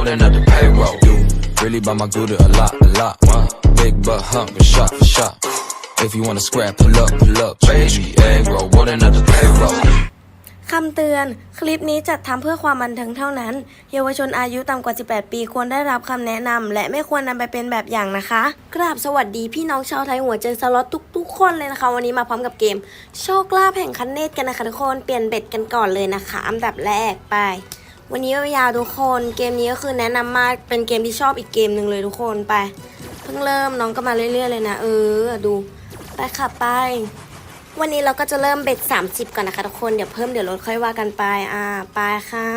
rolling up the payroll. You really buy my good a lot, a lot. Big butt hunger, shot for shot. If you wanna scrap, pull up, pull up, baby. Egg roll, rolling up the payroll. คำเตือน คลิปนี้จัดทำเพื่อความบันเทิงเท่านั้น เยาวชนอายุต่ำกว่า 18 ปีควรได้รับคำแนะนำและไม่ควรนำไปเป็นแบบอย่างนะคะ กราบสวัสดีพี่น้องชาวไทยหัวใจสล็อตทุกๆ คนเลยนะคะ วันนี้มาพร้อมกับเกม โชคลาภแห่งคันเนตกันนะคะทุกคน เปลี่ยนเบ็ดกันก่อนเลยนะคะ อันดับแรกไป วันนี้ยาวทุกคนเกมนี้ก็คือแนะนำมากเป็นเกมที่ชอบอีกเกมหนึ่งเลยทุกคนไป เพิ่งเริ่มน้องก็มาเรื่อยๆเลยนะ เออดูไปค่ะไป วันนี้เราก็จะเริ่มเบ็ด30 ก่อนนะคะทุกคนเดี๋ยวเพิ่มเดี๋ยวลดค่อยว่ากันไปอ่าไปค่ะ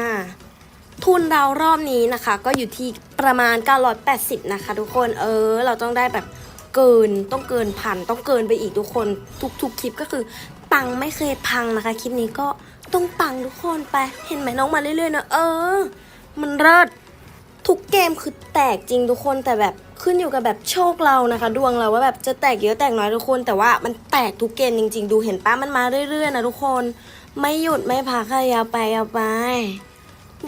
ทุนเรารอบนี้นะคะ ก็อยู่ที่ประมาณ 980 นะคะ ทุกคนเออ เราต้องได้แบบเกินต้องเกินพันต้องเกินไปอีกทุกคน ทุกๆคลิปก็คือปังไม่เคยพังนะคะ คลิปนี้ก็ ต้องปังทุกคนไป เห็นไหมน้องมาเรื่อยๆนะเออ มันเลิศทุกเกมคือแตกจริงทุกคนแต่แบบขึ้นอยู่กับแบบโชคเรานะคะ ดวงเราว่าแบบจะแตกเยอะแตกน้อยทุกคน แต่ว่ามันแตกทุกเกมจริง ๆ ดูเห็นป้ามันมาเรื่อยๆนะทุกคน ไม่หยุดไม่พักค่ะยาวไปยาวไป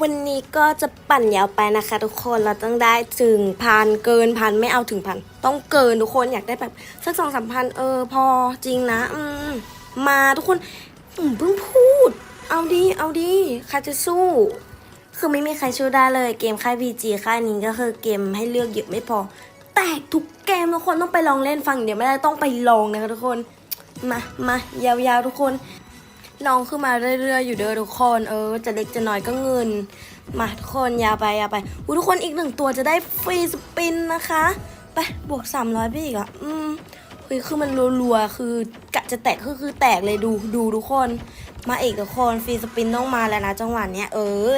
วันนี้ก็จะปั่นยาวไปนะคะ ทุกคนเราต้องได้ถึงพันเกินพันไม่เอาถึงพันต้องเกินทุกคนอยากได้แบบสักสองสามพันเออพอจริงนะ อืมมาทุกคนอืมเพิ่งพูด เอาดี เอาดีใครจะสู้ คือไม่มีใครช่วยได้เลย เกมค่าย VG ค่ายนี้ก็คือเกมให้เลือกเยอะไม่พอ แตกทุกเกมทุกคนต้องไปลองเล่นฟังเดี๋ยวไม่ได้ต้องไปลองนะคะทุกคน มา มายาวๆทุกคนลองขึ้นมาเรื่อยๆอยู่เด้อทุกคน เออ จะเล็กจะน้อยก็เงิน มาทุกคนยาวไปยาวไปอุยทุกคนอีกหนึ่งตัวจะได้ฟรีสปินนะคะ ไปบวก300ไปอีกอะ อืม เฮ้ยคือมันรัวๆคือกะจะแตกคือคือแตกเลยดูดูทุกคน มาอีกทุกคนฟรีสปินต้องมาแล้วนะจังหวะเนี้ยเออ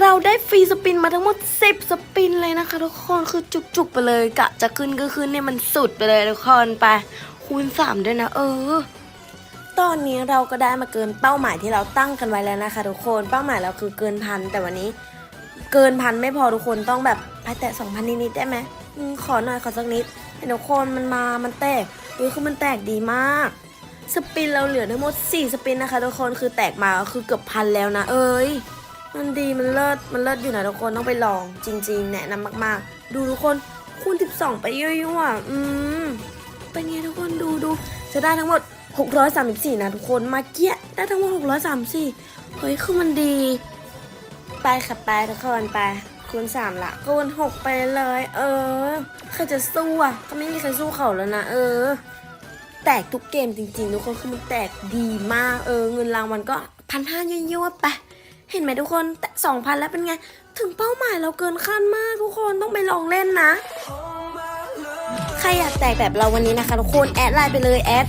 เราได้ฟรีสปินมาทั้งหมด 10 สปินเลยนะคะ ทุกคนคือจุกๆไปเลยกะจะขึ้นก็ขึ้นเนี่ยมันสุดไปเลยทุกคนไปคูณ 3 ด้วยนะ เออ ตอนนี้เราก็ได้มาเกินเป้าหมายที่เราตั้งกันไว้แล้วนะคะ ทุกคนเป้าหมายเราคือเกินพันแต่วันนี้เกินพันไม่พอทุกคนต้องแบบไปแตะสองพันนิดๆได้ไหมขอหน่อยขอสักนิด เห็นทุกคนมันมา มันแตกอุ้ยคือมันแตกดีมาก สปินเราเหลือทั้งหมด 4 สปินนะคะ ทุกคน คือแตกมาก็คือเกือบพันแล้วนะ เอ้ย มันดี มันเลิศ มันเลิศอยู่นะทุกคน ต้องไปลองจริง ๆ แนะนำมากๆ ดูทุกคน คูณ 12 ไปเยอะๆอะ อืม เป็นไงทุกคน ดูดูจะได้ทั้งหมด 634 นะทุกคน มาเกี้ยได้ทั้งหมด 634 เฮ้ย คือมันดี ไปค่ะไปทุกคนไป คูณ3ละคูณ6ไปเลย เออใครจะสู้อะก็ไม่มีใครสู้เขาแล้วนะ เออ แตกทุกเกมจริงๆ ทุกคนคือมันแตกดีมาก เออ เงินรางวัลก็พันห้าเยั่วๆไปเห็นไหมทุกคนแต่สองพันแล้วเป็นไง ถึงเป้าหมายเราเกินคาดมากทุกคนต้องไปลองเล่นนะใครอยากแตกแบบเราวันนี้นะคะทุกคนแอดไลน์ไปเลยแอด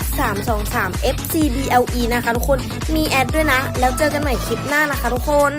323 FCBLE นะคะทุกคนมีแอดด้วยนะ แล้วเจอกันใหม่คลิปหน้านะคะทุกคน